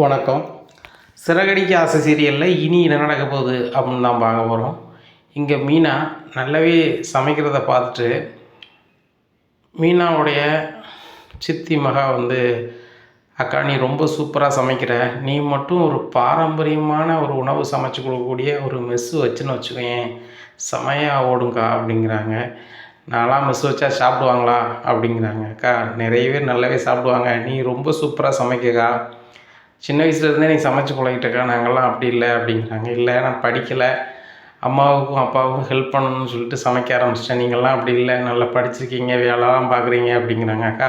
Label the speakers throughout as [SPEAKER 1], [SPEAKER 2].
[SPEAKER 1] வணக்கம். சிறகடிக்க ஆசை சீரியலில் இனி என்ன நடக்க போகுது அப்படின்னு தான் பார்க்க போகிறோம் இங்கே மீனா நல்லாவே சமைக்கிறத பார்த்துட்டு மீனாவுடைய சித்தி மகா வந்து அக்கா நீ ரொம்ப சூப்பராக சமைக்கிற. நீ மட்டும் ஒரு பாரம்பரியமான ஒரு உணவு சமைச்சு கொடுக்கக்கூடிய ஒரு மெஸ்ஸு வச்சுன்னு வச்சுக்கோயேன். செமையாக ஓடுங்கக்கா அப்படிங்கிறாங்க. நான்லாம் மெஸ் வச்சா சாப்பிடுவாங்களா? அப்படிங்கிறாங்க. அக்கா நிறைய பேர் நல்லாவே சாப்பிடுவாங்க. நீ ரொம்ப சூப்பராக சமைக்கக்கா. சின்ன வயசுலேருந்தே நீ சமைச்சு இருக்கா நாங்கள்லாம் அப்படி இல்லை அப்படிங்கிறாங்க. இல்லை நான் படிக்கலை. அம்மாவுக்கும் அப்பாவுக்கும் ஹெல்ப் பண்ணணும்னு சொல்லிட்டு சமைக்க ஆரம்பிச்சிட்டேன். நீங்கள்லாம் அப்படி இல்லை நல்லா படிச்சிருக்கீங்க வேலைலாம் பார்க்குறீங்க அப்படிங்கிறாங்க. அக்கா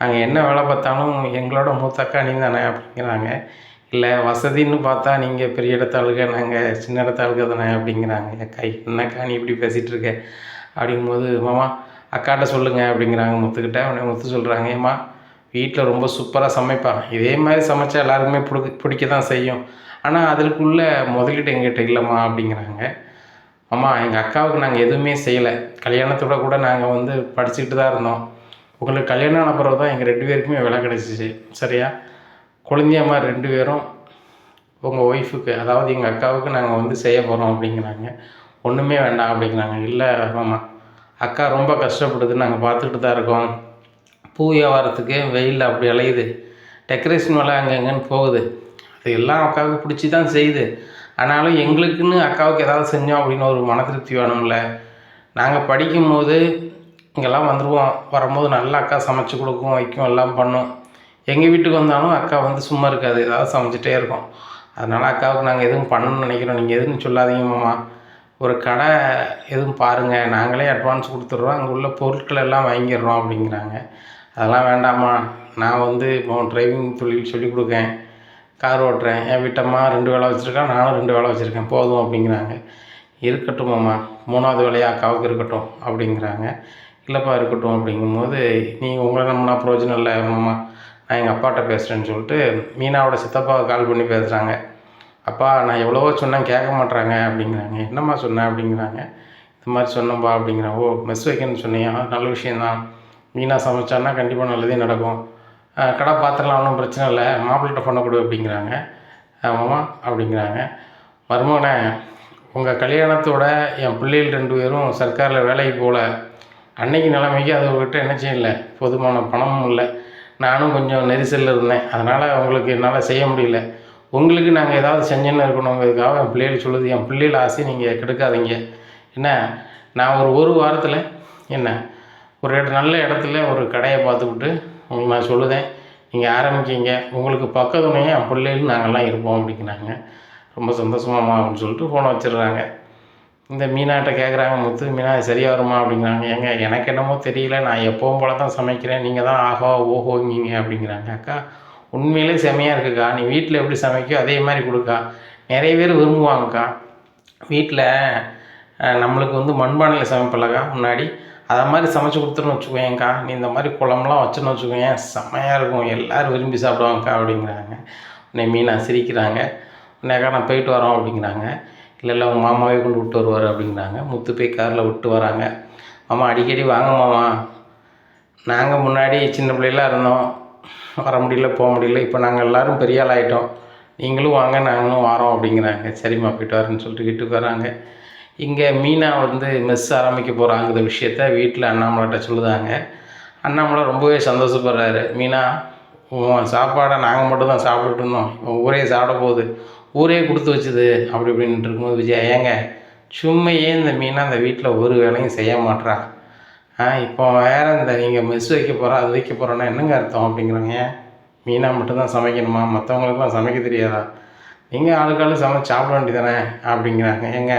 [SPEAKER 1] நாங்கள் என்ன வேலை பார்த்தாலும் எங்களோட மூத்த அக்கா நீ தானே அப்படிங்கிறாங்க. இல்லை வசதின்னு பார்த்தா நீங்கள் பெரிய இடத்த ஆளுக நாங்கள் சின்ன இடத்த ஆளுக தானே அப்படிங்கிறாங்க. அக்கா என்னக்கா நீ இப்படி பேசிகிட்டு இருக்க? அப்படிங்கும்போது மாமா அக்காட்ட சொல்லுங்க அப்படிங்கிறாங்க முத்துக்கிட்ட. உடனே முத்து சொல்கிறாங்க ஏம்மா வீட்டில் ரொம்ப சூப்பராக சமைப்பான் இதே மாதிரி சமைச்சா எல்லாருக்குமே பிடி பிடிக்க தான் செய்யும். ஆனால் அதுக்குள்ளே முதலீடு எங்கிட்ட இல்லைம்மா அப்படிங்கிறாங்க. அம்மா எங்கள் அக்காவுக்கு நாங்கள் எதுவுமே செய்யலை. கல்யாணத்தோட கூட நாங்கள் வந்து படிச்சுக்கிட்டு தான் இருந்தோம். உங்களுக்கு கல்யாணம் ஆன பிறகு தான் எங்கள் ரெண்டு பேருக்குமே விலை கிடச்சிச்சு. சரியா? குழந்தையம்மா ரெண்டு பேரும் உங்கள் ஒய்ஃபுக்கு அதாவது எங்கள் அக்காவுக்கு நாங்கள் வந்து செய்ய போகிறோம் அப்படிங்கிறாங்க. ஒன்றுமே வேண்டாம் அப்படிங்கிறாங்க. இல்லை ஆமாம் அக்கா ரொம்ப கஷ்டப்படுது நாங்கள் பார்த்துக்கிட்டு தான் இருக்கோம். பூ வியாபாரத்துக்கு வெயிலில் அப்படி அலையுது. டெக்கரேஷன் வேலை அங்கே இங்கேன்னு போகுது. அது எல்லாம் அக்காவுக்கு பிடிச்சி தான் செய்யுது. ஆனாலும் எங்களுக்குன்னு அக்காவுக்கு ஏதாவது செஞ்சோம் அப்படின்னு ஒரு மன திருப்தி வேணும்ல. நாங்கள் படிக்கும்போது இங்கெல்லாம் வந்துடுவோம் வரும்போது நல்லா அக்கா சமைச்சு கொடுக்கும் வைக்கும் எல்லாம் பண்ணும். எங்கள் வீட்டுக்கு வந்தாலும் அக்கா வந்து சும்மா இருக்காது. ஏதாவது சமைச்சிட்டே இருக்கும். அதனால் அக்காவுக்கு நாங்கள் எதுவும் பண்ணணும்னு நினைக்கிறோம். நீங்கள் எதுவும் சொல்லாதீங்க மாமா. ஒரு கடை எதுவும் பாருங்கள் நாங்களே அட்வான்ஸ் கொடுத்துட்றோம். அங்கே உள்ள பொருட்கள் எல்லாம் வாங்கிடுறோம் அப்படிங்கிறாங்க. அதெல்லாம் வேண்டாம்மா. நான் வந்து இப்போ டிரைவிங் தொழில் சொல்லிக் கொடுக்கேன் கார் ஓட்டுறேன். என் வீட்டம்மா ரெண்டு வேலை வச்சுருக்கேன் நானும் ரெண்டு வேலை வச்சுருக்கேன். போதும் அப்படிங்கிறாங்க. இருக்கட்டும் மாமா மூணாவது வேலையாக அக்காவுக்கு இருக்கட்டும் அப்படிங்கிறாங்க. இல்லைப்பா இருக்கட்டும் அப்படிங்கும்போது நீங்கள் உங்களை நம்பினா பிரயோஜனம் இல்லை மாமா. நான் எங்கள் அப்பாட்ட பேசுகிறேன்னு சொல்லிட்டு மீனாவோட சித்தப்பாவை கால் பண்ணி பேசுகிறாங்க அப்பா நான் எவ்வளவோ சொன்னேன் கேட்க மாட்றாங்க அப்படிங்கிறாங்க. என்னம்மா சொன்னேன் அப்படிங்கிறாங்க. இந்த மாதிரி சொன்னப்பா அப்படிங்கிறேன் ஓ மெஸ் வைக்கணும்னு சொன்னியா? நல்ல விஷயந்தான் மீனாக சமைச்சான்னா கண்டிப்பாக நல்லதே நடக்கும். கடை பார்த்துடலாம் ஒன்றும் பிரச்சனை இல்லை. மாப்பிள்ளைகிட்ட ஃபோனை கொடு அப்படிங்கிறாங்க. ஆமாம்மா அப்படிங்கிறாங்க. மருமகனே உங்கள் கல்யாணத்தோட என் பிள்ளைகள் ரெண்டு பேரும் சர்க்காரில் வேலைக்கு போகல. அன்னைக்கு நிலைமைக்கு அதுகிட்ட என்ன இல்லை. போதுமான பணமும் இல்லை. நானும் கொஞ்சம் நெரிசலில் இருந்தேன். அதனால் உங்களுக்கு என்னால் செய்ய முடியல. உங்களுக்கு நாங்கள் ஏதாவது செஞ்சுன்னு இருக்கணுங்கிறதுக்காக என் பிள்ளைகள் சொல்லுது. என் பிள்ளைகள் ஆசை நீங்கள் கெடுக்காதீங்க. என்ன? நான் ஒரு ஒரு வாரத்தில் என்ன? ஒரு நல்ல இடத்துல ஒரு கடையை பார்த்துக்கிட்டு உங்களுக்கு நான் சொல்லுதேன். நீங்கள் ஆரம்பிக்கிங்க. உங்களுக்கு பக்க துணையாக என் பிள்ளைகள் நாங்கள்லாம் இருப்போம் அப்படிங்கிறாங்க. ரொம்ப சந்தோஷமாம்மா அப்படின்னு சொல்லிட்டு ஃபோனை வச்சிடுறாங்க. இந்த மீனாட்ட கேட்குறாங்க முத்து மீனா சரியாக வருமா? அப்படிங்கிறாங்க. ஏங்க எனக்கு என்னமோ தெரியல. நான் எப்போவும் போல தான் சமைக்கிறேன். நீங்கள் தான் ஆஹோ ஓஹோங்கிங்க அப்படிங்கிறாங்க. அக்கா உண்மையிலே செமையாக இருக்குக்கா. நீ வீட்டில் எப்படி சமைக்கோ அதே மாதிரி கொடுக்கா. நிறைய பேர் விரும்புவாங்கக்கா. வீட்டில் நம்மளுக்கு வந்து மண்பானையில் சமைப்பலக்கா முன்னாடி. அதை மாதிரி சமைச்சு கொடுத்துருன்னு வச்சுக்கோயேங்க்கா நீ இந்த மாதிரி குழம்புலாம் வச்சுன்னு வச்சுக்கோயேன். செம்மையாக இருக்கும். எல்லோரும் விரும்பி சாப்பிடுவாங்கக்கா அப்படிங்கிறாங்க. உன்னை மீனா சிரிக்கிறாங்க. உன்னைக்கா நான் போயிட்டு வரோம் அப்படிங்கிறாங்க. இல்லை இல்லை உங்கள் மாமாவே கொண்டு விட்டு வருவார் அப்படிங்கிறாங்க. முத்து போய் காரில் விட்டு வராங்க. மாமா அடிக்கடி வாங்க மாமா. நாங்கள் முன்னாடி சின்ன பிள்ளைலாம் இருந்தோம். வர முடியல போக முடியல. இப்போ நாங்கள் எல்லோரும் பெரிய ஆள் ஆகிட்டோம் நீங்களும் வாங்க நாங்களும் வரோம் அப்படிங்கிறாங்க. சரிம்மா போயிட்டு வரேன்னு சொல்லிட்டு வீட்டுக்கு வராங்க. இங்கே மீனா வந்து மெஸ் ஆரம்பிக்க போகிறாங்கிற விஷயத்த வீட்டில் அண்ணாமலைகிட்ட சொல்லுதாங்க. அண்ணாமலை ரொம்பவே சந்தோஷப்படுறாரு. மீனா உன் சாப்பாடை நாங்கள் மட்டும் தான் சாப்பிட்டுட்டு இருந்தோம். இப்போ ஊரே சாப்பிட போகுது. ஊரே கொடுத்து வச்சுது. அப்படி இப்படின்ட்டு இருக்கும்போது விஜயா ஏங்க சும்மையே இந்த மீனா அந்த வீட்டில் ஒரு வேலையும் செய்ய மாட்றா. ஆ இப்போ வேறு இந்த நீங்கள் மெஸ் வைக்க போகிறா அது வைக்க போகிறோன்னா என்னங்க அர்த்தம் அப்படிங்கிறாங்க. மீனாக மீனா மட்டும்தான் சமைக்கணுமா? மற்றவங்களுக்குலாம் சமைக்க தெரியாதா? நீங்கள் ஆளுக்காலும் சமைச்சு சாப்பிட வேண்டியதானே அப்படிங்கிறாங்க. ஏங்க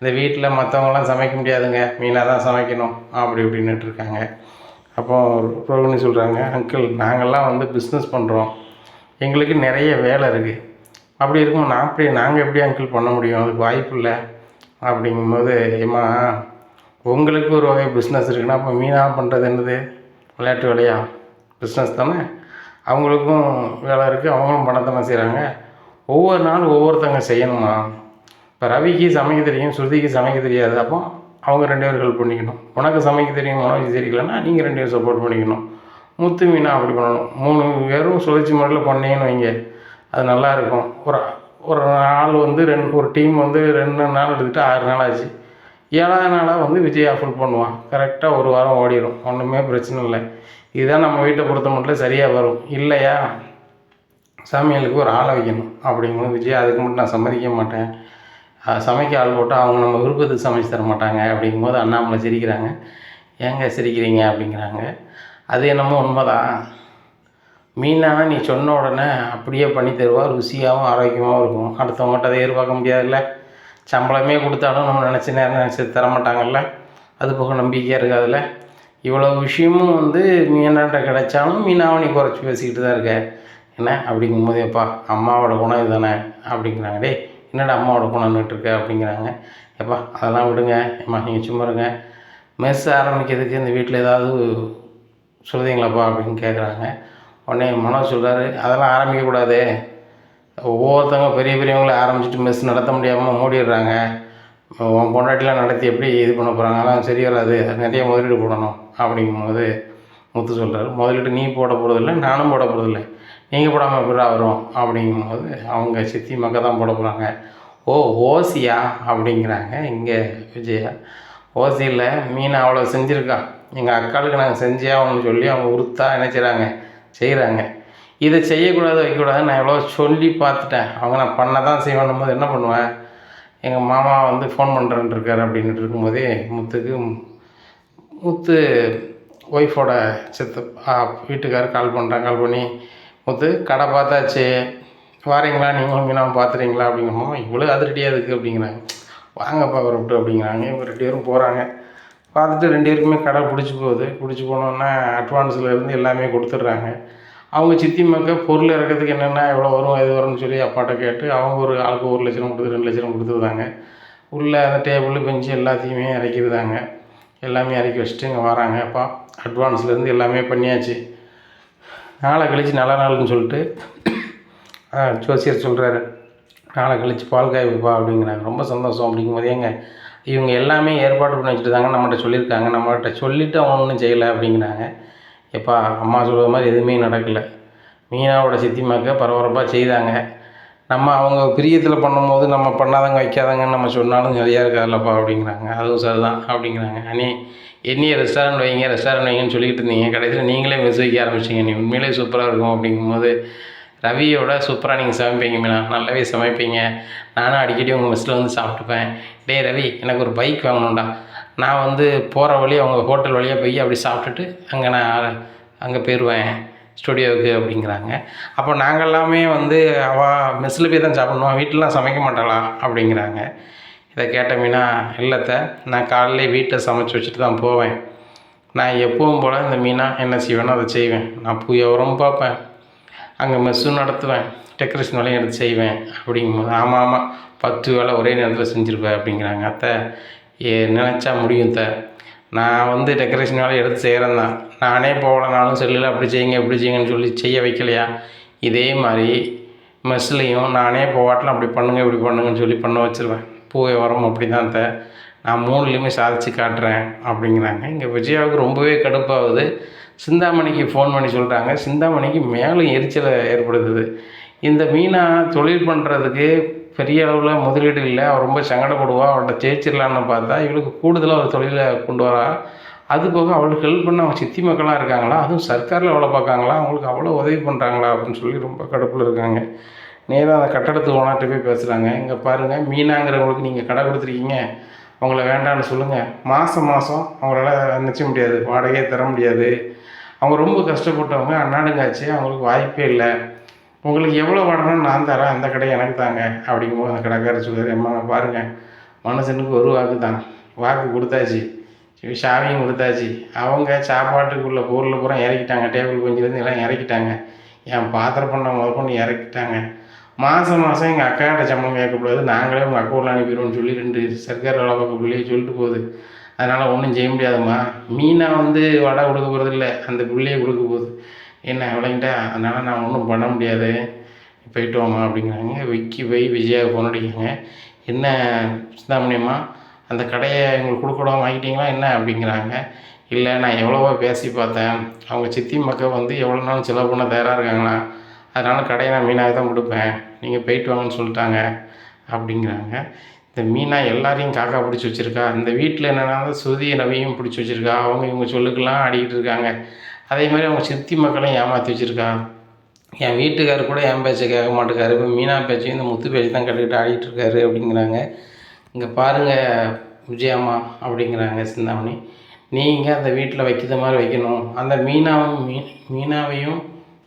[SPEAKER 1] இந்த வீட்டில் மற்றவங்களாம் சமைக்க முடியாதுங்க மீனாக தான் சமைக்கணும் அப்படி இப்படின்னுட்டு இருக்காங்க அப்போ ரோகிணி சொல்கிறாங்க அங்கிள் நாங்கள்லாம் வந்து பிஸ்னஸ் பண்ணுறோம் எங்களுக்கு நிறைய வேலை இருக்குது அப்படி இருக்கும் நான் அப்படி நாங்கள் எப்படி அங்கிள் பண்ண முடியும்? அதுக்கு வாய்ப்பு இல்லை. அப்படிங்கும்போது ஏமா உங்களுக்கு ஒரு வகை பிஸ்னஸ் இருக்குன்னா அப்போ மீனாக பண்ணுறது என்னது? விளையாட்டு வேலையா? பிஸ்னஸ் தானே? அவங்களுக்கும் வேலை இருக்குது அவங்களும் பணத்தானே செய்கிறாங்க ஒவ்வொரு நாள் ஒவ்வொருத்தங்க செய்யணுமா? இப்போ ரவிக்கு சமைக்க தெரியும் ஸ்ருதிக்கு சமைக்க தெரியாது. அப்போ அவங்க ரெண்டு பேரும் ஹெல்ப் பண்ணிக்கணும் உனக்கு சமைக்க தெரியும் உனக்கு தெரியலன்னா நீங்கள் ரெண்டு பேரும் சப்போர்ட் பண்ணிக்கணும். முத்து மீனா அப்படி பண்ணணும். மூணு பேரும் சுழற்சி முறையில் பண்ணீங்கன்னு வைங்க. அது நல்லா இருக்கும். ஒரு ஒரு நாள் வந்து ரெண்டு ஒரு டீம் வந்து ரெண்டு நாள் எடுத்துகிட்டு ஆறு நாள் ஆச்சு. ஏழாவது நாளாக வந்து விஜயா ஃபுல் பண்ணுவான். கரெக்டாக ஒரு வாரம் ஓடிடும் ஒன்றுமே பிரச்சனை இல்லை. இதுதான் நம்ம வீட்டை பொறுத்த மட்டும் சரியாக வரும். இல்லையா? சமையலுக்கு ஒரு ஆளை வைக்கணும். அப்படிங்கும்போது விஜய் அதுக்கு மட்டும் நான் சம்மதிக்க மாட்டேன். சமைக்க ஆள் போட்டால் அவங்க நம்ம விருப்பத்துக்கு சமைச்சு தர மாட்டாங்க அப்படிங்கும்போது அண்ணாமலை சிரிக்கிறாங்க. ஏங்க சிரிக்கிறீங்க அப்படிங்கிறாங்க. அது என்னமோ உண்மைதான். மீனானா நீ சொன்ன உடனே அப்படியே பண்ணி தருவா ருசியாகவும் ஆரோக்கியமாகவும் இருக்கும். அடுத்தவங்ககிட்ட அதை எதிர்பார்க்க முடியாதுல்ல. சம்பளமே கொடுத்தாலும் நம்ம நினச்ச நேரம் நினச்சி தர மாட்டாங்கல்ல அது போக நம்பிக்கையாக இருக்காதுல்ல. இவ்வளோ விஷயமும் வந்து மீனாட்ட கிடைச்சாலும் மீனாவை நீ குறைச்சி பேசிக்கிட்டு தான் இருக்க. என்ன? அப்படிங்கும்போது எப்பா அம்மாவோட குணம் இதுதானே? அப்படிங்கிறாங்க. டே என்னடா அம்மாவோட கொண்டாந்துட்டு இருக்க அப்படிங்கிறாங்க. எப்பா அதெல்லாம் விடுங்க. ஏம்மா நீங்கள் சும்மா இருங்க. மெஸ் ஆரம்பிக்கிறதுக்கு இந்த வீட்டில் ஏதாவது சொல்லுதீங்களாப்பா அப்படின்னு கேட்குறாங்க உடனே மனோஜ் சொல்கிறாரு அதெல்லாம் ஆரம்பிக்கக்கூடாது ஒவ்வொருத்தவங்க பெரிய பெரியவங்கள ஆரம்பிச்சுட்டு மெஸ் நடத்த முடியாமல் மூடிடுறாங்க. உன் பொண்டாட்டிலாம் நடத்தி எப்படி இது பண்ண போகிறாங்க அதெல்லாம் சரி வராது. நிறைய முதலீடு போடணும். அப்படிங்கும்போது முத்து சொல்கிறாரு முதலீடு நீ போட போகிறதில்ல நானும் போட போகிறதில்ல நீங்கள் போடாமல் எப்படா வரும்? அப்படிங்கும்போது அவங்க சித்தி மக்கள் தான் போட போகிறாங்க ஓ ஓசியா? அப்படிங்கிறாங்க. இங்கே விஜயா. ஓசியில் மீன் அவ்வளோ செஞ்சுருக்கா? எங்கள் அக்காளுக்கு நாங்கள் செஞ்சே ஆகணும்னு சொல்லி அவங்க உறுத்தா என்ன செய்கிறாங்க செய்கிறாங்க இதை செய்யக்கூடாது வைக்கக்கூடாதுன்னு நான் எவ்வளோ சொல்லி பார்த்துட்டேன். அவங்க நான் பண்ண தான் செய்வேன் போது என்ன பண்ணுவேன்? எங்கள் மாமா வந்து ஃபோன் பண்ணுறேன் இருக்கார் அப்படின்ட்டு இருக்கும்போதே முத்துக்கு முத்து ஒய்ஃபோட சித்து வீட்டுக்காரர் கால் பண்ணுறேன் கால் பண்ணி முத்து கடை பார்த்தாச்சு. வரீங்களா? நீங்களும் மீனாவும் பார்த்துறீங்களா அப்படிங்கிறமோ. இவ்வளோ அதிரடியாக இருக்குது அப்படிங்கிறாங்க. வாங்கப்பா வரப்பட்டு அப்படிங்கிறாங்க. இவங்க ரெண்டு பேரும் போகிறாங்க பார்த்துட்டு ரெண்டு பேருக்குமே கடை பிடிச்சி போகுது. பிடிச்சி போனோன்னா அட்வான்ஸில் இருந்து எல்லாமே கொடுத்துட்றாங்க. அவங்க சித்தி மக்கள் பொருள் இறக்கிறதுக்கு என்னென்ன எவ்வளோ வரும் எது வரும்னு சொல்லி அப்பாட்ட கேட்டு அவங்க ஒரு ஆளுக்கு ஒரு லட்சம் கொடுத்து ரெண்டு லட்சம் கொடுத்துருந்தாங்க உள்ளே அந்த டேபிள் பெஞ்சு எல்லாத்தையுமே இறக்கிருந்தாங்க எல்லாமே இறக்கி வச்சுட்டு இங்கே வராங்க அப்பா அட்வான்ஸ்லேருந்து எல்லாமே பண்ணியாச்சு. நாளை கழித்து நல்ல நாள்னு சொல்லிட்டு ஜோசியர் சொல்கிறாரு நாளை கழிச்சு பால் காய் வைப்பா அப்படிங்கிறாங்க. ரொம்ப சந்தோஷம் அப்படிங்கும்போது ஏங்க இவங்க எல்லாமே ஏற்பாடு பண்ணி தாங்க நம்மகிட்ட சொல்லியிருக்காங்க. நம்மகிட்ட சொல்லிவிட்டு அவங்க ஒன்றும் செய்யலை அப்படிங்கிறாங்க. எப்பா அம்மா சொல்கிற மாதிரி எதுவுமே நடக்கலை. மீனாவோட சித்திமாக்க பரபரப்பாக செய்தாங்க. நம்ம அவங்க பிரியத்தில் பண்ணும்போது நம்ம பண்ணாதங்க வைக்காதங்கன்னு நம்ம சொன்னாலும் சரியாக இருக்காதுல்லப்பா அப்படிங்கிறாங்க. அதுவும் சரிதான் அப்படிங்கிறாங்க. அண்ணி என்னைய ரெஸ்டாரண்ட் வைங்க ரெஸ்டாரண்ட் வைங்கன்னு சொல்லிக்கிட்டு இருந்தீங்க. கடைசியில் நீங்களே மெஸ் வைக்க ஆரம்பிச்சிங்க நீ உண்மையிலே சூப்பராக இருக்கும் அப்படிங்கும்போது ரவியோட சூப்பராக நீங்கள் சமைப்பீங்க மீனா. நல்லாவே சமைப்பீங்க. நானும் அடிக்கடி உங்கள் மெஸ்ஸில் வந்து சாப்பிட்டுப்பேன். டேய் ரவி எனக்கு ஒரு பைக் வாங்கணும்டா. நான் வந்து போகிற வழி அவங்க ஹோட்டல் வழியாக போய் அப்படி சாப்பிட்டுட்டு அங்கே நான் அங்கே போயிடுவேன் ஸ்டுடியோவுக்கு அப்படிங்கிறாங்க. அப்போ நாங்கள் எல்லாமே வந்து அவள் மெஸ்ஸில் போய் தான் சாப்பிட்ணும் வீட்டிலலாம் சமைக்க மாட்டாளா? அப்படிங்கிறாங்க. இதை கேட்ட மீனா இல்லைத்த நான் காலையிலே வீட்டை சமைச்சு வச்சுட்டு தான் போவேன். நான் எப்பவும் போல் இந்த மீனா என்ன செய்வேனோ அதை செய்வேன். நான் புயவரம் பார்ப்பேன். அங்கே மெஸ்ஸும் நடத்துவேன். டெக்கரேஷன் வேலையும் எடுத்து செய்வேன். அப்படிங்கும்போது ஆமாம் ஆமாம் பத்து வேலை ஒரே நேரத்தில் செஞ்சுருப்பேன் அப்படிங்கிறாங்க. அத்தை ஏ நினச்சா முடியும் த நான் வந்து டெக்கரேஷன் வேலையை எடுத்து செய்கிறேன் தான் நானே போகலனாலும் செல்லில் அப்படி செய்யுங்க இப்படி செய்யுங்கன்னு சொல்லி செய்ய வைக்கலையா? இதே மாதிரி மெஸ்லேயும் நானே போவாட்டில் அப்படி பண்ணுங்க இப்படி பண்ணுங்கன்னு சொல்லி பண்ண வச்சிருவேன். பூவை உரம் அப்படி தான் த. நான் மூணுலேயுமே சாதிச்சு காட்டுறேன் அப்படிங்கிறாங்க. இங்கே விஜயாவுக்கு ரொம்பவே கடுப்பாகுது. சிந்தாமணிக்கு ஃபோன் பண்ணி சொல்கிறாங்க சிந்தாமணிக்கு மேலும் எரிச்சலை ஏற்படுத்துது. இந்த மீனா தொழில் பண்ணுறதுக்கு பெரிய அளவில் முதலீடு இல்லை. அவள் ரொம்ப சங்கடப்படுவா அவள்கிட்ட ஜெயிச்சிடலான்னு பார்த்தா இவளுக்கு கூடுதலாக ஒரு தொழிலை கொண்டு வரா. அது போக அவளுக்கு ஹெல்ப் பண்ண அவங்க சித்தி மக்களாக இருக்காங்களா? அதுவும் சர்க்காரில் வேலை பார்க்காங்களா? அவங்களுக்கு அவ்வளோ உதவி பண்ணுறாங்களா அப்படின்னு சொல்லி ரொம்ப கடுப்பில் இருக்காங்க. நேராக அந்த கட்டடத்துக்கு ஓனார்ட்ட போய் பேசுகிறாங்க இங்கே பாருங்கள் மீனாங்கிறவங்களுக்கு நீங்கள் கடை கொடுத்துருக்கீங்க. அவங்கள வேண்டாம்னு சொல்லுங்கள் மாதம் மாதம் அவங்களால நிச்சய முடியாது. வாடகையே தர முடியாது. அவங்க ரொம்ப கஷ்டப்பட்டவங்க. அண்ணாடுங்காச்சு அவங்களுக்கு வாய்ப்பே இல்லை. உங்களுக்கு எவ்வளோ வாடணும் நான் தரேன் அந்த கடையை எனக்கு தாங்க அப்படிங்கும்போது அந்த கடைக்காரர் சொல்லுவார்? அம்மா பாருங்கள் மனுஷனுக்கு ஒரு வாக்கு தான் வாக்கு கொடுத்தாச்சு சரி, சாவியும் கொடுத்தாச்சு அவங்க சாப்பாட்டுக்குள்ள பொருள் பூரா இறக்கிட்டாங்க டேபிள் கொஞ்சிலேருந்து எல்லாம் இறக்கிட்டாங்க என் பாத்திரம் பண்ண முதற்கொண்டு இறக்கிட்டாங்க. மாதம் மாதம் எங்கள் அக்காட்ட சம்பளம் கேட்கக்கூடாது நாங்களே உங்கள் அக்கௌண்ட்டில் அனுப்பிடுவோம்னு சொல்லி ரெண்டு சர்க்கார் வேலை பார்க்க பிள்ளைய சொல்லிட்டு போகுது. அதனால் ஒன்றும் செய்ய முடியாதும்மா. மீனா வந்து வடை கொடுக்க போகிறதில்ல அந்த பிள்ளையே கொடுக்க போகுது. என்ன விளங்கிட்டா அதனால் நான் ஒன்றும் பண்ண முடியாது. போயிட்டு வாங்க அப்படிங்கிறாங்க. விக்கி போய் விஜயா ஃபோன் அடிக்கிறாங்க. என்ன சிந்தாமணியம்மா அந்த கடையை எங்களுக்கு கொடுக்கணும் வாங்கிட்டீங்களா என்ன? அப்படிங்கிறாங்க. இல்லை நான் எவ்வளவோ பேசி பார்த்தேன். அவங்க சித்தி மக்கள் வந்து எவ்வளோ நாள் செலவு பண்ண தயாராக இருக்காங்களா? அதனால் கடையை நான் மீனாக தான் கொடுப்பேன். நீங்கள் போயிட்டு வாங்கன்னு சொல்லிட்டாங்க அப்படிங்கிறாங்க. இந்த மீனா எல்லாரையும் காக்கா பிடிச்சி வச்சுருக்கா. இந்த வீட்டில் என்னென்னா சுதி ரவியும் பிடிச்சி வச்சுருக்கா. அவங்க இவங்க சொல்லுக்கெல்லாம் ஆடிக்கிட்டு இருக்காங்க. அதே மாதிரி அவங்க சித்தி மக்களையும் ஏமாற்றி வச்சுருக்கான் என் வீட்டுக்காரர் கூட என் பேச்சை கேட்க மாட்டேக்காரு. இப்போ மீனா பேச்சையும் இந்த முத்து பேச்சு தான் கட்டுக்கிட்டு ஆடிட்டு இருக்காரு அப்படிங்கிறாங்க. இங்கே பாருங்கள் விஜயம்மா அப்படிங்கிறாங்க சிந்தாமணி. நீங்கள் அந்த வீட்டில் வைக்கிற மாதிரி வைக்கணும். அந்த மீனாவும் மீ மீனாவையும்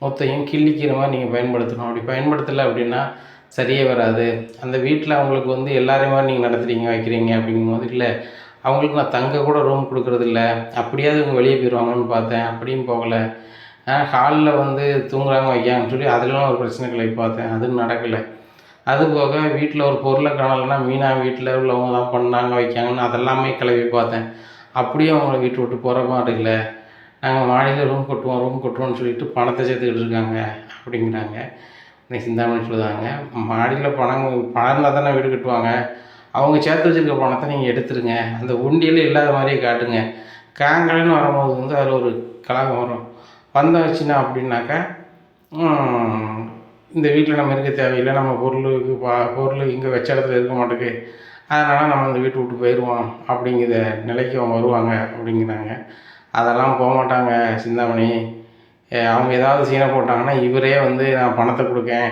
[SPEAKER 1] முத்தையும் கிள்ளிக்கிற மாதிரி நீங்கள் பயன்படுத்தணும். அப்படி பயன்படுத்தலை அப்படின்னா சரியே வராது. அந்த வீட்டில் அவங்களுக்கு வந்து எல்லாரையும் மாதிரி நீங்கள் நடத்துகிறீங்க வைக்கிறீங்க அப்படிங்கும்போது இல்லை. அவங்களுக்கு நான் தங்க கூட ரூம் கொடுக்குறதில்ல. அப்படியாவது இவங்க வெளியே போயிடுவாங்கன்னு பார்த்தேன். அப்படியும் போகலை. ஹாலில் வந்து தூங்குறாங்க வைக்காங்கன்னு சொல்லி அதிலலாம் ஒரு பிரச்சனை பார்த்தேன். அதுவும் நடக்கலை. அது போக வீட்டில் ஒரு பொருளை காணலைன்னா மீனா வீட்டில் உள்ளவங்க தான் பண்ணாங்க வைக்காங்கன்னு அதெல்லாமே கிளவி பார்த்தேன். அப்படியே அவங்கள வீட்டு விட்டு போகிற மாதிரி இல்லை. நாங்கள் மாடியில் ரூம் கட்டுவோம் ரூம் கட்டுவோம்னு சொல்லிட்டு பணத்தை சேர்த்துக்கிட்டு இருக்காங்க அப்படிங்கிறாங்க. இன்னைக்கு சிந்தாமணி சொல்லுதாங்க. மாடியில் பணம் பணம் இருந்தால் தானே வீடு கட்டுவாங்க. அவங்க சேர்த்து வச்சுருக்க பணத்தை நீங்கள் எடுத்துருங்க. அந்த உண்டியல் இல்லாத மாதிரியே காட்டுங்க. காங்கலன்னு வரும்போது வந்து அதில் ஒரு கலகம் வரும். வந்தாச்சுன்னா அப்படின்னாக்கா இந்த வீட்டில் நம்ம இருக்க தேவையில்லை. நம்ம பொருளுக்கு பா பொருள் இங்கே வச்ச இடத்துல இருக்க மாட்டேங்குது அதனால் நம்ம இந்த வீட்டை விட்டு போயிடுவோம் அப்படிங்கிற நிலைக்கு அவங்க வருவாங்க அப்படிங்கிறாங்க. அதெல்லாம் போக மாட்டாங்க சிந்தாமணி. அவங்க ஏதாவது சீனை போட்டாங்கன்னா இவரே வந்து நான் பணத்தை கொடுக்கேன்.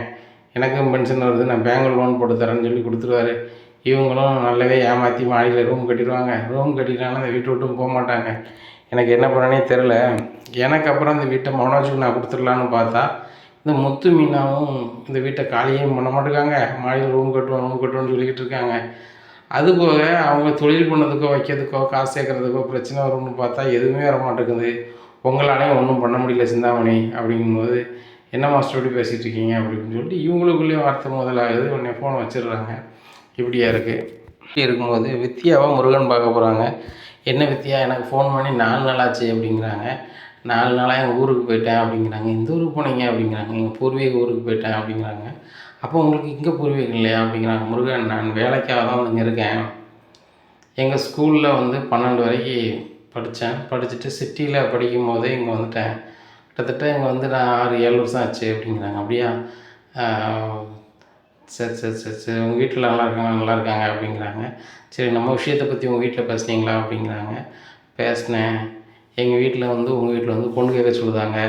[SPEAKER 1] எனக்கும் பென்ஷன் வருது நான் பேங்க் லோன் போட்டு தரேன்னு சொல்லி கொடுத்துருவாரு. இவங்களும் நல்லாவே ஏமாற்றி மாடியில் ரூம் கட்டிடுவாங்க. ரூம் கட்டிட்டாலும் அந்த வீட்டை விட்டும் போக மாட்டாங்க. எனக்கு என்ன பண்ணனே தெரில எனக்கு அப்புறம் இந்த வீட்டை மனோஜுக்கு நான் கொடுத்துடலான்னு பார்த்தா இந்த முத்து மீனாவும் இந்த வீட்டை காலியும் பண்ண மாட்டேங்காங்க மாடியில் ரூம் கட்டுவோம் ரூம் கட்டுவோம்னு சொல்லிக்கிட்டு இருக்காங்க. அது போக அவங்க தொழில் பண்ணதுக்கோ வைக்கிறதுக்கோ காசு சேர்க்கறதுக்கோ பிரச்சனை வரும்னு பார்த்தா எதுவுமே வர மாட்டேங்குது உங்களாலையும் ஒன்றும் பண்ண முடியல சிந்தாமணி அப்படிங்கும்போது என்ன மாஸ்டர் பேசிகிட்டு இருக்கீங்க அப்படின்னு சொல்லிட்டு இவங்களுக்குள்ளேயும் வார்த்தை முதலாகுது. உடனே ஃபோன் வச்சிடுறாங்க. இப்படியா இருக்குது இப்படி இருக்கும்போது வித்தியாவாக முருகன் பார்க்க போகிறாங்க என்ன வித்தியா எனக்கு ஃபோன் பண்ணி நாலு நாள் ஆச்சு அப்படிங்கிறாங்க. நாலு நாளாக எங்கள் ஊருக்கு போயிட்டேன் அப்படிங்கிறாங்க. எந்த ஊருக்கு போனீங்க அப்படிங்கிறாங்க. எங்கள் பூர்வீக ஊருக்கு போயிட்டேன் அப்படிங்கிறாங்க. அப்போ உங்களுக்கு இங்கே பூர்வீகம் இல்லையா அப்படிங்கிறாங்க. முருகன் நான் வேலைக்காக தான் இங்கே இருக்கேன். எங்கள் ஸ்கூலில் வந்து பன்னெண்டு வரைக்கும் படித்தேன் படிச்சுட்டு சிட்டியில் படிக்கும் போதே இங்கே வந்துட்டேன். கிட்டத்தட்ட இங்கே வந்து நான் ஆறு ஏழு வருஷம் ஆச்சு அப்படிங்கிறாங்க. அப்படியா? சரி சரி சரி சரி. உங்கள் வீட்டில் நல்லா இருக்காங்க நல்லா இருக்காங்க அப்படிங்கிறாங்க. சரி நம்ம விஷயத்தை பற்றி உங்கள் வீட்டில் பேசுனீங்களா அப்படிங்கிறாங்க. பேசினேன். எங்கள் வீட்டில் வந்து உங்கள் வீட்டில் வந்து பொண்ணு கேட்க சொல்லுதாங்க.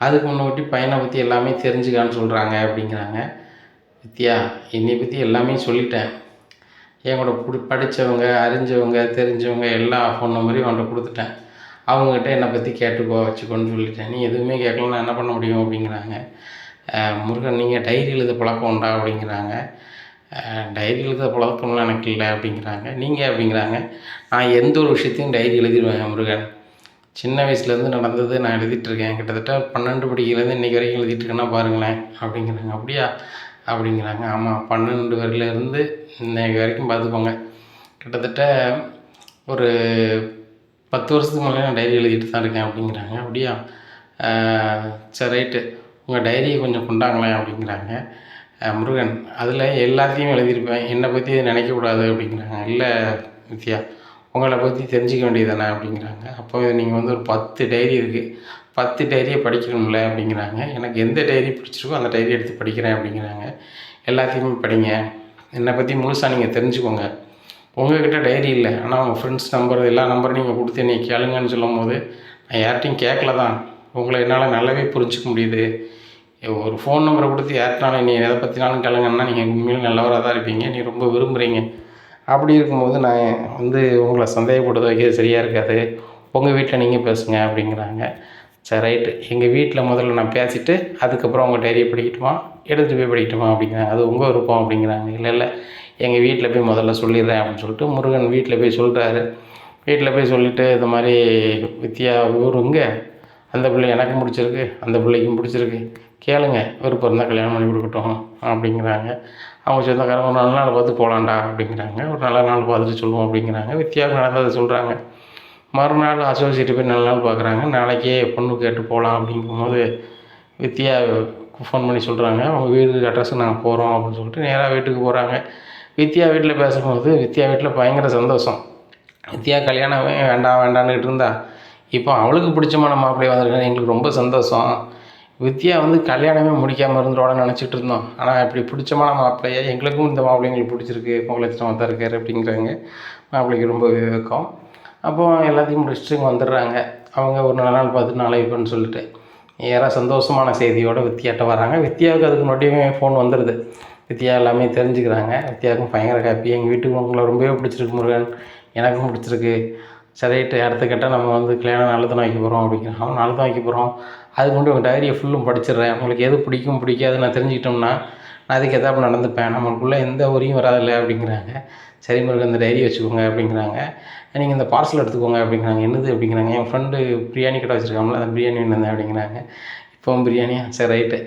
[SPEAKER 1] அதுக்கு முன்னாடி பையனை பற்றி எல்லாமே தெரிஞ்சுக்கான்னு சொல்கிறாங்க அப்படிங்கிறாங்க. வித்யா என்னை பற்றி எல்லாமே சொல்லிட்டேன். என்கூட பிடி படித்தவங்க அறிஞ்சவங்க தெரிஞ்சவங்க எல்லா ஃபோன் நம்பரையும் அவன்கிட்ட கொடுத்துட்டேன். அவங்ககிட்ட என்னை பற்றி கேட்டுக்கோ வச்சுக்கோன்னு சொல்லிட்டேன். நீ எதுவுமே கேட்கல நான் என்ன பண்ண முடியும் அப்படிங்கிறாங்க. முருகன் நீங்கள் டைரி எழுத பழக்கம் உண்டா அப்படிங்கிறாங்க. டைரி எழுத பழக்கம்லாம் எனக்கு இல்லை அப்படிங்கிறாங்க. நீங்கள் அப்படிங்கிறாங்க? நான் எந்த ஒரு விஷயத்தையும் டைரி எழுதிடுவேன் முருகன். சின்ன வயசுலேருந்து நடந்தது நான் எழுதிட்டுருக்கேன் கிட்டத்தட்ட பன்னெண்டு படிக்கிலேருந்து இன்றைக்கி வரைக்கும் எழுதிட்டுருக்கேன்னா பாருங்களேன் அப்படிங்கிறாங்க. அப்படியா? அப்படிங்கிறாங்க. ஆமாம் பன்னெண்டு வரையிலேருந்து இன்றைக்கு வரைக்கும் பார்த்துக்கோங்க. கிட்டத்தட்ட ஒரு பத்து வருஷத்துக்கு மேலே நான் டைரி எழுதிட்டு தான் இருக்கேன் அப்படிங்கிறாங்க. அப்படியா? சரி ரைட்டு. உங்கள் டைரியை கொஞ்சம் கொண்டாங்களேன் அப்படிங்கிறாங்க. முருகன் அதில் எல்லாத்தையும் எழுதியிருப்பேன். என்னை பற்றி நினைக்கக்கூடாது அப்படிங்கிறாங்க. இல்லை வித்யா உங்களை பற்றி தெரிஞ்சிக்க வேண்டியதானே அப்படிங்கிறாங்க. அப்போ நீங்கள் வந்து ஒரு பத்து டைரி இருக்குது பத்து டைரியை படிக்கணும்ல அப்படிங்கிறாங்க. எனக்கு எந்த டைரி பிடிச்சிருக்கோ அந்த டைரி எடுத்து படிக்கிறேன் அப்படிங்கிறாங்க. எல்லாத்தையுமே படிங்க. என்னை பற்றி முழுசாக நீங்கள் தெரிஞ்சுக்கோங்க. உங்கள்கிட்ட டைரி இல்லை. ஆனால் உங்கள் ஃப்ரெண்ட்ஸ் நம்பர் எல்லா நம்பரும் நீங்கள் கொடுத்து என்னை கேளுங்கன்னு சொல்லும் போது நான் யார்கிட்டையும் கேட்கல தான் உங்களை என்னால் நல்லாவே புரிஞ்சுக்க முடியுது. ஒரு ஃபோன் நம்பரை கொடுத்து யார்கிட்டனாலும் நீ எதை பற்றினாலும் கேளுங்கன்னா நீங்கள் உண்மையிலும் நல்லவராக தான் இருப்பீங்க. நீ ரொம்ப விரும்புகிறீங்க அப்படி இருக்கும்போது நான் வந்து உங்களை சந்தேகப்படுத்த வைக்கிறது சரியாக இருக்காது. உங்கள் வீட்டில் நீங்கள் பேசுங்க அப்படிங்கிறாங்க. சரி ரைட்டு எங்கள் வீட்டில் முதல்ல நான் பேசிவிட்டு அதுக்கப்புறம் உங்கள் டைரியை படிக்கட்டுமா? எடுத்துகிட்டு போய் படிக்கட்டுமா? அப்படிங்கிறாங்க. அது உங்கள் விருப்பம் அப்படிங்கிறாங்க. இல்லை இல்லை. எங்கள் வீட்டில் போய் முதல்ல சொல்லிடுறேன் அப்படின்னு சொல்லிட்டு முருகன் வீட்டில் போய் சொல்கிறாரு வீட்டில் போய் சொல்லிவிட்டு இந்த மாதிரி வித்தியா ஊருங்க அந்த பிள்ளை எனக்கு பிடிச்சிருக்கு அந்த பிள்ளைக்கும் பிடிச்சிருக்கு கேளுங்க விருப்பம் இருந்தால் கல்யாணம் பண்ணி கொடுக்கட்டும் அப்படிங்கிறாங்க. அவங்க சொந்தக்காரங்க ஒரு நல்ல நாள் பார்த்து போகலான்டா அப்படிங்கிறாங்க. ஒரு நல்ல நாள் பார்த்துட்டு சொல்லுவோம் அப்படிங்கிறாங்க. வித்தியாசம் நடந்ததை சொல்கிறாங்க மறுநாள் அசோசியேட் போய் நல்ல நாள் பார்க்குறாங்க. நாளைக்கே பொண்ணு கேட்டு போகலாம் அப்படிங்கும்போது வித்தியா ஃபோன் பண்ணி சொல்கிறாங்க அவங்க வீடு அட்ரஸ் நாங்கள் போகிறோம் அப்படின்னு சொல்லிட்டு நேராக வீட்டுக்கு போகிறாங்க வித்யா வீட்டில் பேசும்போது வித்யா வீட்டில் பயங்கர சந்தோஷம். வித்யா கல்யாணம் வேண்டாம் வேண்டான்னுட்டு இருந்தா இப்போ அவளுக்கு பிடிச்சமான மாப்பிள்ளை வந்திருக்காங்க எங்களுக்கு ரொம்ப சந்தோஷம். வித்யா வந்து கல்யாணமே முடிக்காமல் இருந்துருவான்னு நினச்சிட்டு இருந்தோம். ஆனால் இப்படி பிடிச்சமான மாப்பிள்ளைய எங்களுக்கும் இந்த மாப்பிள்ளைங்களுக்கு பிடிச்சிருக்கு. பொங்கலட்சணமாக தான் இருக்கார் அப்படிங்கிறாங்க. மாப்பிள்ளைக்கு ரொம்ப விவேக்கம் அப்போ எல்லாத்தையும் முடிச்சுட்டு இங்கே வந்துடுறாங்க. அவங்க ஒரு நல்ல நாள் பார்த்து நாளைக்குன்னு சொல்லிட்டு. ஏற சந்தோஷமான செய்தியோட வித்யாட்ட வராங்க. வித்யாவுக்கு அதுக்கு முன்னாடியே ஃபோன் வந்துடுது வித்யா எல்லாமே தெரிஞ்சுக்கிறாங்க. வித்யாவுக்கும் பயங்கர ஹாப்பி எங்கள் வீட்டுக்கு உங்களை ரொம்பவே பிடிச்சிருக்கு முருகன். எனக்கும் பிடிச்சிருக்கு. சரி ரைட்டு அடுத்த நம்ம வந்து கல்யாணம் நல்லது தான் வைக்க போகிறோம் அப்படிங்கிறான் அவன் தான் வைக்க போகிறோம் அதுக்கு முன்னாடி உங்கள் டைரியை ஃபுல்லும் படிச்சிடுறேன். உங்களுக்கு எது பிடிக்கும் பிடிக்காது நான் தெரிஞ்சுக்கிட்டோம்னா நான் அதுக்கு எதாப்புல நடந்துப்பேன். நம்மளுக்குள்ளே எந்த உரியும் வராதில்ல அப்படிங்கிறாங்க. சரி முருகன் இந்த டைரி வச்சுக்கோங்க அப்படிங்கிறாங்க. நீங்கள் இந்த பார்சல் எடுத்துக்கோங்க அப்படிங்கிறாங்க. என்னது அப்படிங்கிறாங்க. என் ஃப்ரெண்டு பிரியாணி கடை வச்சுருக்காங்களா அந்த பிரியாணி வேணும் அப்படிங்கிறாங்க. இப்போவும் பிரியாணியா சரி ரைட்டு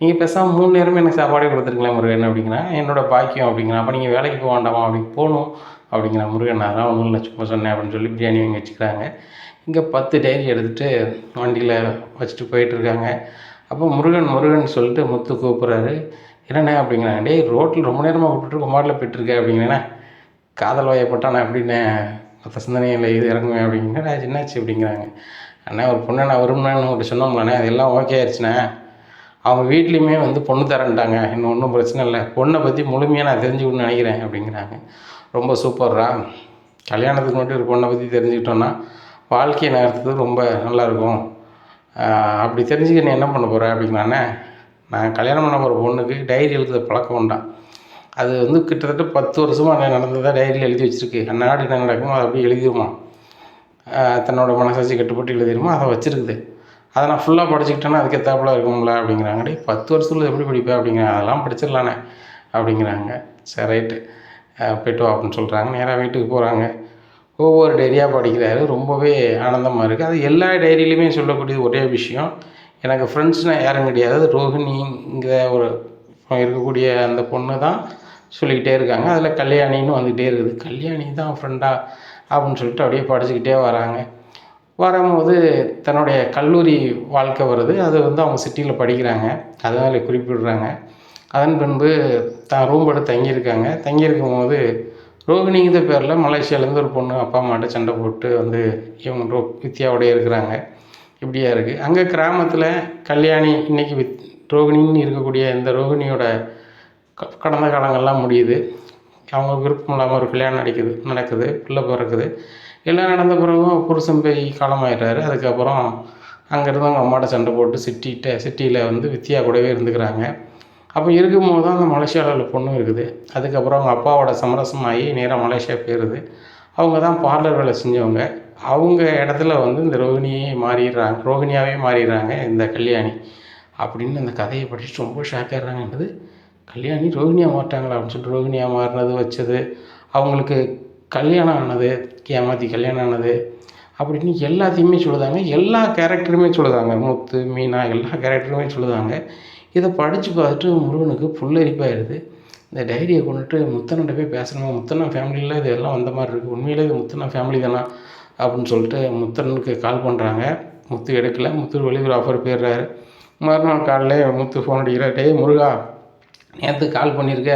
[SPEAKER 1] நீங்கள் பேசாமல் மூணு நேரமே எனக்கு சாப்பாடே கொடுத்துருக்கலாம் முருகன் அப்படிங்கிறான் என்னோட பாக்கியம் அப்படிங்கிறான் அப்போ நீங்கள் வேலைக்கு போக வேண்டாமா? அப்படி போகணும் அப்படிங்கிற முருகன். அதெல்லாம் ஒன்றும் இல்லை சும்மா சொன்னேன் அப்படின்னு சொல்லி பிரியாணி வாங்கி வச்சுக்கிறாங்க. இங்கே பத்து டைரி எடுத்துகிட்டு வண்டியில் வச்சுட்டு போயிட்டுருக்காங்க. அப்போ முருகன் முருகன் சொல்லிட்டு முத்து கூப்பிட்றாரு. என்னண்ணே அப்படிங்கிறாங்க. டேய் ரோட்டில் ரொம்ப நேரமாக விட்டுட்டு குமாரில் போயிட்டுருக்க அப்படிங்கிறேண்ணே. காதல் வயப்பட்டானே அப்படின்னு மற்ற சிந்தனையில் இது இறங்குவேன் அப்படிங்கன்னா என்னாச்சு அப்படிங்கிறாங்க. அண்ணா ஒரு பொண்ணை நான் வரும்னான்னு ஒரு சொன்னோம்லண்ணே அது எல்லாம் ஓகே ஆயிடுச்சுண்ணே. அவங்க வீட்லேயுமே வந்து பொண்ணு தரேன்ட்டாங்க. இன்னும் ஒன்றும் பிரச்சனை இல்லை. பொண்ணை பற்றி முழுமையாக நான் தெரிஞ்சுக்கணும்னு நினைக்கிறேன் அப்படிங்கிறாங்க. ரொம்ப சூப்பர்ரா கல்யாணத்துக்கு மட்டும் ஒரு பொண்ணை பற்றி தெரிஞ்சுக்கிட்டோன்னா வாழ்க்கையை நகர்த்துறது ரொம்ப நல்லாயிருக்கும். அப்படி தெரிஞ்சுக்க நீ என்ன பண்ண போகிற அப்படிங்கிறானே நான் கல்யாணம் பண்ண போகிற பொண்ணுக்கு டைரி எழுதுற பழக்கம் உண்டான் அது வந்து கிட்டத்தட்ட பத்து வருஷமாக நடந்ததாக டைரியில் எழுதி வச்சுருக்கு. அந்நாடு என்ன நடக்குமோ அதை அப்படியே எழுதிடுமா தன்னோட மனசாட்சி கட்டுப்பட்டு எழுதிடுமா அதை வச்சுருக்குது. அதை நான் ஃபுல்லாக படிச்சுக்கிட்டேன்னா அதுக்கு எத்தாப்புல இருக்கும்ல அப்படிங்கிறாங்க டே பத்து வருஷத்துல எப்படி படிப்பேன் அப்படிங்கிறாங்க அதெல்லாம் படிச்சிடலானே அப்படிங்கிறாங்க. சரி ரைட்டு. போய்ட்டு வா அப்படின்னு சொல்கிறாங்க நேராக வீட்டுக்கு போகிறாங்க ஒவ்வொரு டைரியாக படிக்கிறாரு. ரொம்பவே ஆனந்தமாக இருக்குது அது எல்லா டைரியிலையுமே சொல்லக்கூடிய ஒரே விஷயம். எனக்கு ஃப்ரெண்ட்ஸ்னால் யாரும் கிடையாது. ரோஹிணிங்கிற ஒரு இருக்கக்கூடிய அந்த பொண்ணு தான் சொல்லிக்கிட்டே இருக்காங்க. அதில் கல்யாணின்னு வந்துக்கிட்டே இருக்குது. கல்யாணி தான் ஃப்ரெண்டா அப்படின்னு சொல்லிட்டு அப்படியே படிச்சுக்கிட்டே வராங்க. வரும்போது தன்னுடைய கல்லூரி வாழ்க்கை வருது. அது வந்து அவங்க சிட்டியில் படிக்கிறாங்க. அதனால் குறிப்பிடுறாங்க. அதன் பின்பு தான் ரூம் எடுத்து தங்கியிருக்காங்க. தங்கியிருக்கும் போது ரோகிணிங்கிற பேரில் மலேசியாவிலேருந்து ஒரு பொண்ணு அப்பா அம்மாட்ட சண்டை போட்டு வந்து இவங்க ரோ வித்யாவோடய இருக்கிறாங்க. இப்படியா இருக்குது அங்கே கிராமத்தில் கல்யாணி இன்றைக்கி வித் ரோகிணின்னு இருக்கக்கூடிய இந்த ரோகிணியோட க கடந்த காலங்கள்லாம் முடியுது. அவங்க விருப்பம் இல்லாமல் ஒரு கல்யாணம் நடக்குது நடக்குது பிள்ளை பிறக்குது. எல்லாம் நடந்த பிறகும் புருஷன் போய் காலமாயிடுறாரு. அதுக்கப்புறம் அங்கேருந்து அவங்க அம்மாட்ட சண்டை போட்டு சிட்டிகிட்ட சிட்டியில் வந்து வித்யா கூடவே இருந்துக்கிறாங்க. அப்போ இருக்கும்போது தான் அந்த மலேசியாவில் பொண்ணு இருக்குது. அதுக்கப்புறம் அவங்க அப்பாவோட சமரசமாகி நேராக மலேசியா போயிடுது அவங்க தான் பார்லர் வேலை செஞ்சவங்க. அவங்க இடத்துல வந்து இந்த ரோகிணியே மாறிடுறாங்க ரோகிணியாகவே மாறிடுறாங்க இந்த கல்யாணி. அப்படின்னு அந்த கதையை படிச்சுட்டு ரொம்ப ஷாக் கல்யாணி ரோகிணியாக மாட்டாங்களா அப்படின்னு சொல்லிட்டு ரோகிணியாக மாறினது வச்சது. அவங்களுக்கு கல்யாணம் ஆனது ஏமாத்தி கல்யாணம் ஆனது அப்படின்னு எல்லாத்தையுமே சொல்லுதாங்க. எல்லா கேரக்டருமே சொல்லுதாங்க. முத்து மீனா எல்லா கேரக்டருமே சொல்லுதாங்க. இதை படித்து பார்த்துட்டு முருகனுக்கு புல்லரிப்பாயிடுது இந்த டைரியை கொண்டுட்டு முத்தனண்ட போய் பேசணுமா? முத்தனா ஃபேமிலியில் இது எல்லாம் வந்த மாதிரி இருக்குது உண்மையிலே இது முத்தனா ஃபேமிலி தானா? அப்படின்னு சொல்லிட்டு முத்தனுக்கு கால் பண்ணுறாங்க முத்து எடுக்கல. முத்து வெளியூர் ஆஃபர் போயிடுறாரு. மறுநாள் காலையில் முத்து ஃபோன் அடிக்கிறார். டேய் முருகா நேற்று கால் பண்ணியிருக்க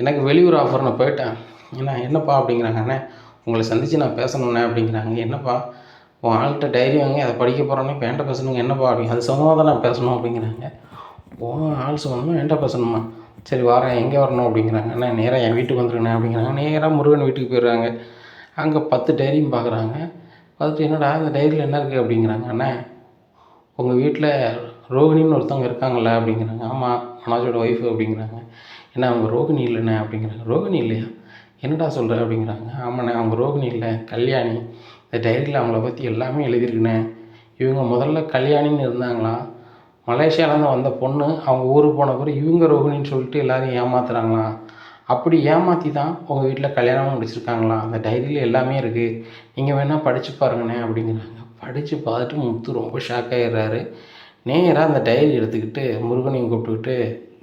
[SPEAKER 1] எனக்கு வெளியூர் ஆஃபர் நான் போயிட்டேன். என்ன என்னப்பா? அப்படிங்கிறாங்க. அண்ணே உங்களை சந்தித்து நான் பேசணுண்ணே அப்படிங்கிறாங்க. என்னப்பா? உன் ஆள்கிட்ட டைரி வாங்கி அதை படிக்க போகிறோன்னே இப்போ பேசணுங்க. என்னப்பா? அப்படிங்க அது சமமாக தான் நான் பேசணும். அப்படிங்கிறாங்க. உன் ஆள் சொல்லணுமா என்கிட்ட பேசணுமா? சரி வரேன் எங்கே வரணும் அப்படிங்கிறாங்க. அண்ணா நேராக என் வீட்டுக்கு வந்துருங்கண்ணே அப்படிங்கிறாங்க. நேராக முருகன் வீட்டுக்கு போயிடுறாங்க. அங்கே பத்து டைரியும் பார்க்குறாங்க. பார்த்துட்டு என்னடா அந்த டைரியில் என்ன இருக்குது அப்படிங்கிறாங்க. அண்ணே உங்கள் வீட்டில் ரோகிணின்னு ஒருத்தவங்க இருக்காங்களே அப்படிங்கிறாங்க. ஆமாம் மனோஜோட ஒய்ஃபு அப்படிங்கிறாங்க. என்ன அவங்க ரோகிணி இல்லைண்ணே அப்படிங்கிறாங்க. ரோகிணி இல்லையா? என்னடா சொல்கிற அப்படிங்கிறாங்க. ஆமாண்ணே அவங்க ரோகிணி இல்லை கல்யாணி. இந்த டைரியில் அவங்கள பற்றி எல்லாமே எழுதியிருக்குண்ணே. இவங்க முதல்ல கல்யாணின்னு இருந்தாங்களாம் மலேசியாவிலேருந்து வந்த பொண்ணு அவங்க ஊருக்கு போன பிறகு இவங்க ரோகிணின்னு சொல்லிட்டு எல்லோரையும் ஏமாத்துறாங்களாம் அப்படி ஏமாற்றி தான் உங்கள் வீட்டில் கல்யாணமும் முடிச்சிருக்காங்களாம் அந்த டைரியில் எல்லாமே இருக்குது நீங்கள் வேணால் படித்து பாருங்கண்ணே அப்படிங்கிறாங்க. படித்து பார்த்துட்டு முத்து ரொம்ப ஷாக் ஆகிடுறாரு நேராக அந்த டைரி எடுத்துக்கிட்டு முருகனையும் கூப்பிட்டுக்கிட்டு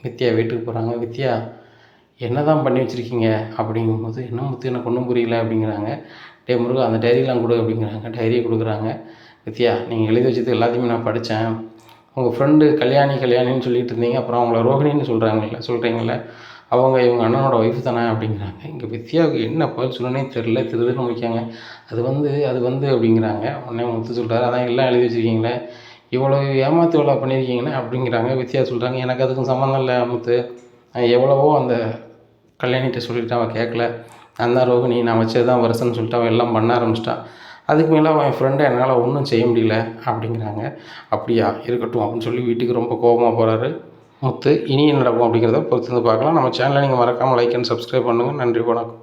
[SPEAKER 1] வித்யா வீட்டுக்கு போகிறாங்க வித்யா என்ன தான் பண்ணி வச்சுருக்கீங்க? அப்படிங்கும்போது என்ன முத்து எனக்கு ஒன்றும் புரியல அப்படிங்கிறாங்க. டே முருகா அந்த டைரியெலாம் கொடு அப்படிங்கிறாங்க. டைரியை கொடுக்குறாங்க. வித்யா நீங்கள் எழுதி வச்சது எல்லாத்தையுமே நான் படித்தேன் உங்கள் ஃப்ரெண்டு கல்யாணி கல்யாணின்னு சொல்லிட்டு இருந்தீங்க. அப்புறம் அவங்கள ரோஹிணின்னு சொல்கிறாங்கல்ல சொல்கிறீங்கள அவங்க இவங்க அண்ணனோட ஒய்ஃப் தானே அப்படிங்கிறாங்க. இங்கே வித்யாவுக்கு என்ன பதில் சொல்லனே தெரில திருதுன்னு முடிக்காங்க அது வந்து அது வந்து அப்படிங்கிறாங்க. உடனே முத்து சொல்கிறாரு அதான் எல்லாம் எழுதி வச்சுருக்கீங்களே இவ்வளோ ஏமாற்றி இவ்வளோ பண்ணியிருக்கீங்களே அப்படிங்கிறாங்க. வித்யா சொல்கிறாங்க எனக்கு அதுக்கும் சம்மந்தம் இல்லை முத்து நான் எவ்வளவோ அந்த கல்யாணிகிட்ட சொல்லிவிட்டு அவன் கேட்கல. நான் தான் ரோகிணி நான் வச்சது தான் வருஷம்னு சொல்லிட்டு அவன் எல்லாம் பண்ண ஆரம்பிச்சிட்டான். அதுக்கு மேலே அவன் ஃப்ரெண்டை என்னால் ஒன்றும் செய்ய முடியல அப்படிங்கிறாங்க. அப்படியா இருக்கட்டும் அப்படின்னு சொல்லி வீட்டுக்கு ரொம்ப கோபமாக போகிறாரு முத்து இனி என்ன நடக்கும் அப்படிங்கிறத பொறுத்து வந்து பார்க்கலாம். நம்ம சேனலை நீங்கள் மறக்காமல் லைக் அண்ட் சப்ஸ்கிரைப் பண்ணுங்கள் நன்றி வணக்கம்.